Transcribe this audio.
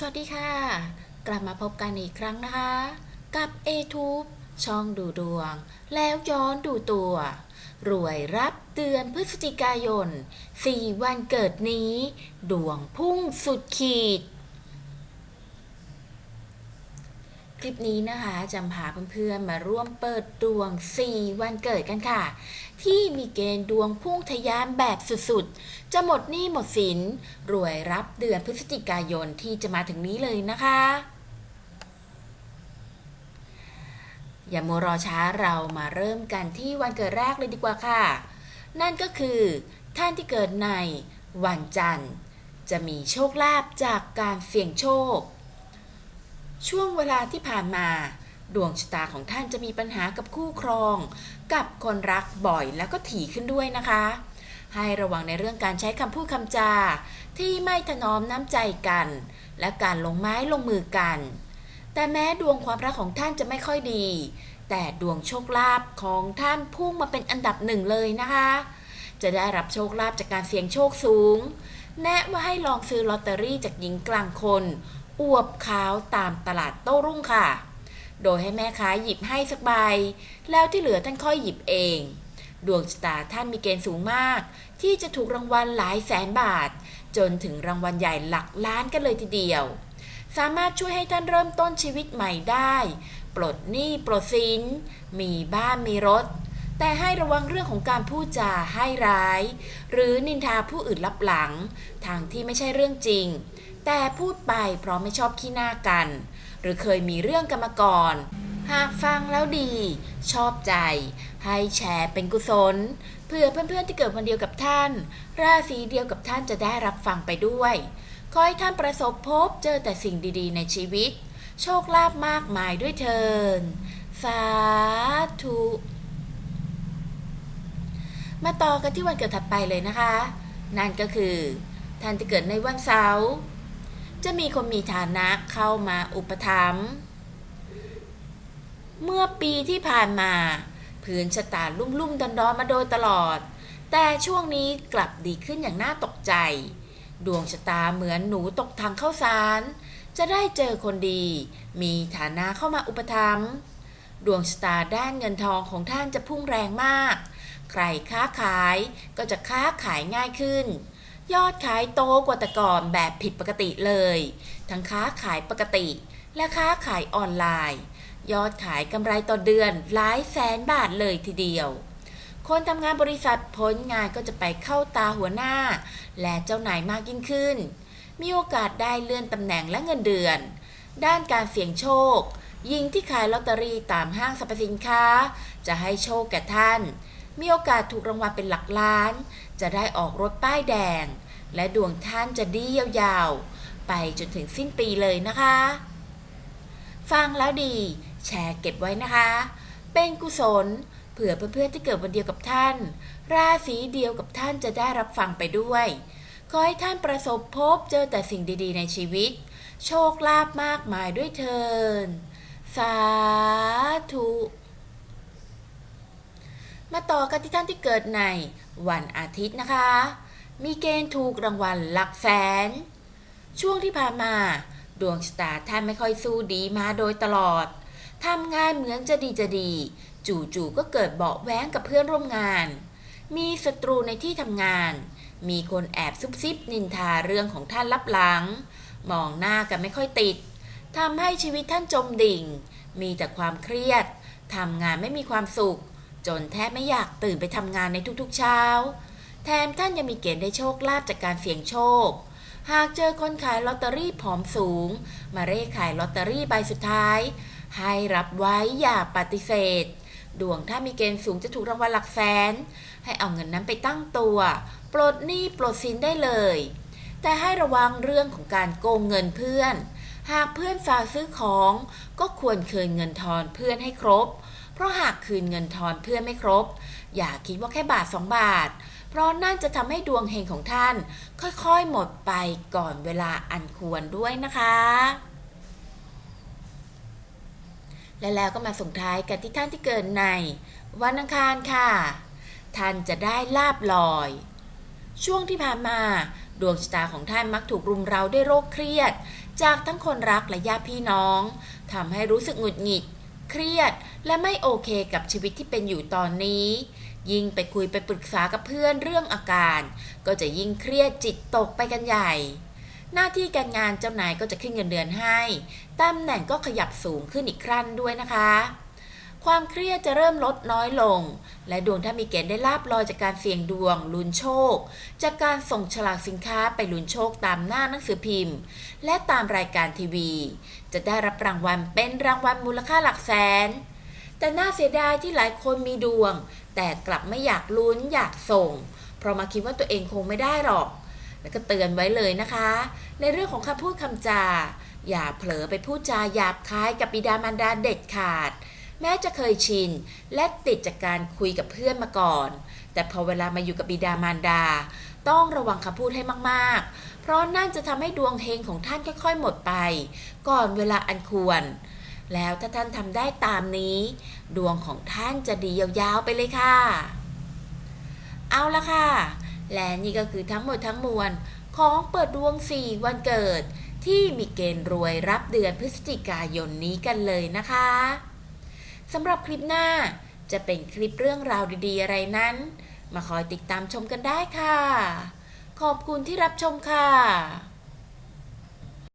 สวัสดีค่ะ กลับมาพบกันอีกครั้งนะคะ กับ a t u b e ช่องดูดวง แล้วย้อนดูตัว รวยรับเดือนพฤศจิกายน 4 วันเกิดนี้ ดวงพุ่งสุดขีด คลิปนี้นะคะจะพาเพื่อนๆมาร่วมเปิดดวง 4 วันเกิดกันค่ะ ที่มีเกณฑ์ดวงพุ่งทะยานแบบสุดๆ จะหมดหนี้หมดสิน รวยรับเดือนพฤศจิกายนที่จะมาถึงนี้เลยนะคะ อย่ามัวรอช้าเรามาเริ่มกันที่วันเกิดแรกเลยดีกว่าค่ะ นั่นก็คือท่านที่เกิดในวันจันทร์ จะมีโชคลาภจากการเสี่ยงโชค ช่วงเวลาที่ผ่านมา ดวงชะตาของท่านจะมีปัญหากับคู่ครอง กับคนรักบ่อยแล้วก็ถี่ขึ้นด้วยนะคะ ให้ระวังในเรื่องการใช้คำพูดคำจา ที่ไม่ถนอมน้ำใจกัน และการลงไม้ลงมือกัน แต่แม้ดวงความรักของท่านจะไม่ค่อยดี แต่ดวงโชคลาภของท่านพุ่งมาเป็นอันดับหนึ่งเลยนะคะ จะได้รับโชคลาภจากการเสี่ยงโชคสูง แนะว่าให้ลองซื้อลอตเตอรี่จากหญิงกลางคน อวบขาวตามตลาดโต้รุ่งค่ะ โดยให้แม่ค้าหยิบให้สักใบ แล้วที่เหลือท่านค่อยหยิบเอง ดวงชะตาท่านมีเกณฑ์สูงมาก ที่จะถูกรางวัลหลายแสนบาท จนถึงรางวัลใหญ่หลักล้านกันเลยทีเดียว สามารถช่วยให้ท่านเริ่มต้นชีวิตใหม่ได้ ปลดหนี้ปลดสิน มีบ้านมีรถ แต่ให้ระวังเรื่องของการพูดจาให้ร้าย หรือนินทาผู้อื่นลับหลัง ทางที่ไม่ใช่เรื่องจริง แต่พูดไปเพราะไม่ชอบขี้หน้ากัน หรือเคยมีเรื่องกันมาก่อน หากฟังแล้วดี ชอบใจ ให้แชร์เป็นกุศล เพื่อเพื่อนๆที่เกิดวันเดียวกับท่าน ราศีเดียวกับท่านจะได้รับฟังไปด้วยขอให้ท่านประสบพบเจอแต่สิ่งดีๆ ในชีวิต โชคลาภมากมายด้วยเทินสาธุมาต่อกันที่วันเกิดถัดไปเลยนะคะ นั่นก็คือ ท่านที่เกิดในวันเสาร์ จะมีคนมีฐานะเข้ามาอุปถัมภ์เมื่อปีที่ผ่านมาพื้นชะตาลุ่มๆดอนๆมาโดยตลอด แต่ช่วงนี้กลับดีขึ้นอย่างน่าตกใจ ดวงชะตาเหมือนหนูตกทางเข้าสาร จะได้เจอคนดี มีฐานะเข้ามาอุปถัมภ์ดวงชะตาด้านเงินทองของท่านจะพุ่งแรงมาก ใครค้าขายก็จะค้าขายง่ายขึ้น ยอดขายโตกว่าแต่ก่อนแบบผิดปกติเลย ทั้งค้าขายปกติ และค้าขายออนไลน์ ยอดขายกำไรต่อเดือนหลายแสนบาทเลยทีเดียว คนทำงานบริษัทพ้นงานก็จะไปเข้าตาหัวหน้า และเจ้านายมากยิ่งขึ้น มีโอกาสได้เลื่อนตำแหน่งและเงินเดือน ด้านการเสี่ยงโชค ยิงที่ขายลอตเตอรี่ตามห้างสรรพสินค้า จะให้โชคแก่ท่าน มีโอกาสถูกรางวัลเป็นหลักล้าน จะได้ออกรถป้ายแดง และดวงท่านจะดียาวๆ ไปจนถึงสิ้นปีเลยนะคะ ฟังแล้วดี แชร์เก็บไว้นะคะ เป็นกุศลเผื่อเพื่อนๆที่เกิดวันเดียวกับท่าน ราศีเดียวกับท่านจะได้รับฟังไปด้วย ขอให้ท่านประสบพบเจอแต่สิ่งดีๆในชีวิต โชคลาภมากมายด้วยเทินสาธุ มาต่อกันที่ท่านที่เกิดในวันอาทิตย์นะคะ มีเกณฑ์ถูกรางวัลหลักแสน ช่วงที่ผ่านมา ดวงชะตาท่านไม่ค่อยสู้ดีมาโดยตลอด ทำงานเหมือนจะดีจะดี จู่ๆก็เกิดเบาะแว้งกับเพื่อนร่วมงาน มีศัตรูในที่ทำงาน มีคนแอบซุบซิบนินทาเรื่องของท่านลับหลัง มองหน้ากันไม่ค่อยติด ทำให้ชีวิตท่านจมดิ่ง มีแต่ความเครียด ทำงานไม่มีความสุข จนแทบไม่อยากตื่นไปทำงานในทุกๆเช้า แถมท่านยังมีเกณฑ์ได้โชคลาภจากการเสี่ยงโชค หากเจอคนขายลอตเตอรี่ผอมสูง มาเร่ขายลอตเตอรี่ใบสุดท้าย ให้รับไว้อย่าปฏิเสธ ดวงถ้ามีเกณฑ์สูงจะถูกรางวัลหลักแสน ให้เอาเงินนั้นไปตั้งตัว ปลดหนี้ปลดสินได้เลย แต่ให้ระวังเรื่องของการโกงเงินเพื่อน หากเพื่อนฝากซื้อของ ก็ควรคืนเงินทอนเพื่อนให้ครบ เพราะหากคืนเงินทอนเพื่อนไม่ครบ อย่าคิดว่าแค่บาทสองบาท เพราะนั่นจะทำให้ดวงเฮงของท่าน ค่อยๆหมดไปก่อนเวลาอันควรด้วยนะคะ และแล้วก็มาส่งท้ายกันที่ท่านที่เกิดใน วันอังคารค่ะ ท่านจะได้ลาบลอย ช่วงที่ผ่านมาดวงชะตาของท่านมักถูกรุมเร้าด้วยโรคเครียด จากทั้งคนรักและญาติพี่น้องทำให้รู้สึกหงุดหงิด เครียด และไม่โอเคกับชีวิตที่เป็นอยู่ตอนนี้ ยิ่งไปคุยไปปรึกษากับเพื่อนเรื่องอาการ ก็จะยิ่งเครียดจิตตกไปกันใหญ่ หน้าที่การงานเจ้านายก็จะขึ้นเงินเดือนให้ตำแหน่งก็ขยับสูงขึ้นอีกครั้นด้วยนะคะ ความเครียดจะเริ่มลดน้อยลง และดวงถ้ามีเกณฑ์ได้ลาบลอยจากการเสี่ยงดวง ลุ้นโชค จากการส่งฉลากสินค้าไปลุ้นโชคตามหน้าหนังสือพิมพ์ และตามรายการทีวี จะได้รับรางวัลเป็นรางวัลมูลค่าหลักแสน แต่น่าเสียดายที่หลายคนมีดวง แต่กลับไม่อยากลุ้นอยากส่ง เพราะมาคิดว่าตัวเองคงไม่ได้หรอกแล้วก็เตือนไว้เลยนะคะ ในเรื่องของคำพูดคำจา อย่าเผลอไปพูดจาหยาบคายกับบิดามารดาเด็ดขาด แม้จะเคยชิน และติดจากการคุยกับเพื่อนมาก่อน แต่พอเวลามาอยู่กับบิดามารดา ต้องระวังคำพูดให้มากๆ เพราะนั่นจะทำให้ดวงเฮงของท่านค่อยๆ หมดไป ก่อนเวลาอันควร แล้วถ้าท่านทำได้ตามนี้ ดวงของท่านจะดียาวๆไปเลยค่ะ เอาละค่ะ และนี่ก็คือทั้งหมดทั้งมวลของเปิดดวง 4 วันเกิดที่มีเกณฑ์รวยรับเดือนพฤศจิกายนนี้กันเลยนะคะ สำหรับคลิปหน้า จะเป็นคลิปเรื่องราวดีๆ อะไรนั้น มาคอยติดตามชมกันได้ค่ะ ขอบคุณที่รับชมค่ะ